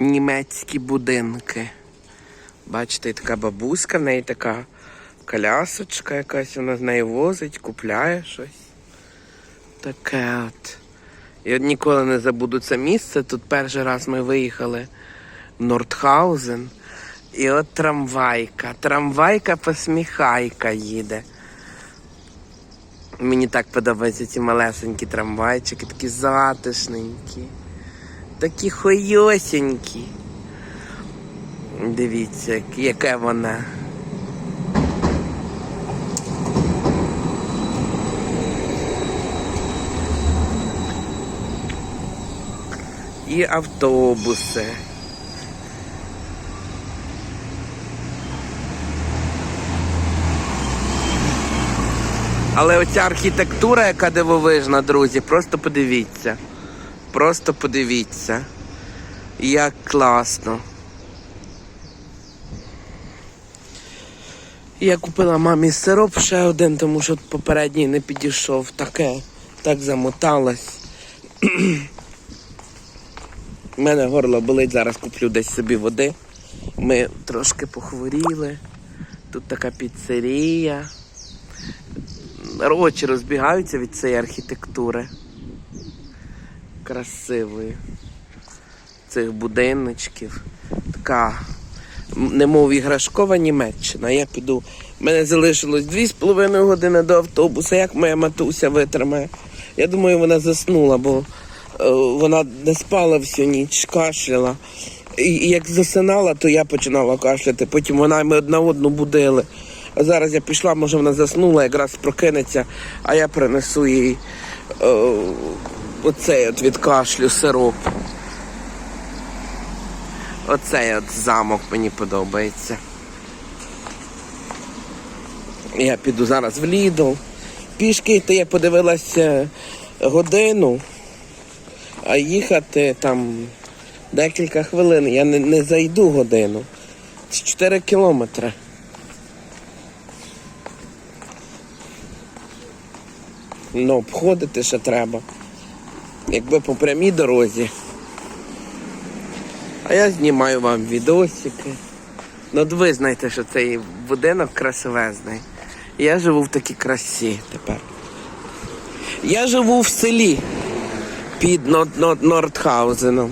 німецькі будинки. Бачите, така бабуська, в неї така колясочка якась, вона з нею возить, купляє щось. Таке от. Я ніколи не забуду це місце. Тут перший раз ми виїхали в Нордхаузен. І от трамвайка. Трамвайка посміхайка їде. Мені так подобаються ці малесенькі трамвайчики, такі затишненькі, такі хойосенькі. Дивіться, як- яке вона. І автобуси. Але оця архітектура, яка дивовижна, друзі, просто подивіться. Просто подивіться. Як класно. Я купила мамі сироп ще один, тому що попередній не підійшов. Таке, так замоталось. У мене горло болить, зараз куплю десь собі води. Ми трошки похворіли. Тут така піцерія. Очі розбігаються від цієї архітектури. Красивої. Цих будиночків. Така, немов іграшкова Німеччина. Я піду. Мене залишилось 2,5 години до автобуса. Як моя матуся витримає? Я думаю, вона заснула, бо е, вона не спала всю ніч, кашляла. І, і як засинала, то я починала кашляти. Потім вона ми одна одну будили. А зараз я пішла, може вона заснула, якраз прокинеться, а я принесу їй е, оцей от від кашлю сироп. Оцей от замок мені подобається. Я піду зараз в Лідл. Пішки йти я подивилася годину, а їхати там декілька хвилин. Я не, не зайду годину. Це 4 кілометри. Ну, обходити ще треба. Якби по прямій дорозі. А я знімаю вам відосики. Ну, от ви знаєте, що цей будинок красивезний. Я живу в такій красі тепер. Я живу в селі під Нор- Нор- Нордхаузеном.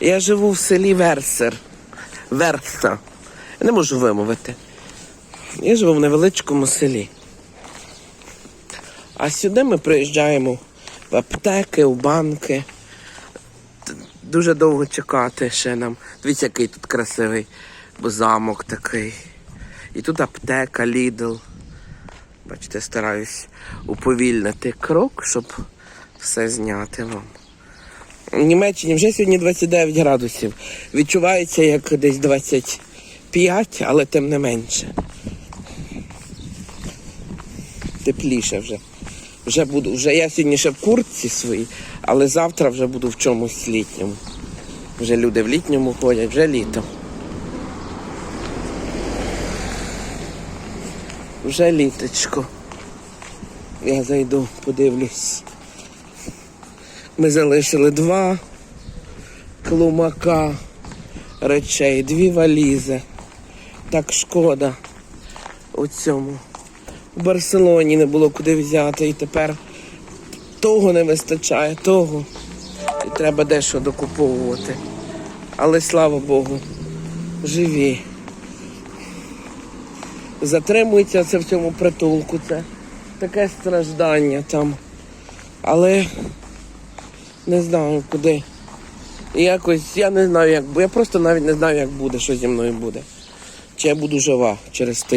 Я живу в селі Версер. Верса. Я не можу вимовити. Я живу в невеличкому селі. А сюди ми приїжджаємо в аптеки, в банки. Дуже довго чекати ще нам. Дивіться, який тут красивий замок такий. І тут аптека, Лідл. Бачите, стараюсь уповільнити крок, щоб все зняти вам. В Німеччині вже сьогодні 29 градусів. Відчувається як десь 25, але тим не менше. Тепліше вже. Вже буду, вже я сьогодні ще в куртці своїй, але завтра вже буду в чомусь літньому. Вже люди в літньому ходять, вже літо. Вже літочко. Я зайду, подивлюсь. Ми залишили два клумака речей, дві валізи. Так шкода у цьому. У Барселоні не було куди взяти і тепер того не вистачає, того. І треба дещо докуповувати. Але слава Богу, живі. Затримується це в цьому притулку. Це таке страждання там. Але не знаю куди. Якось я не знаю, як Я просто навіть не знаю, як буде, що зі мною буде. Чи я буду жива через тиждень.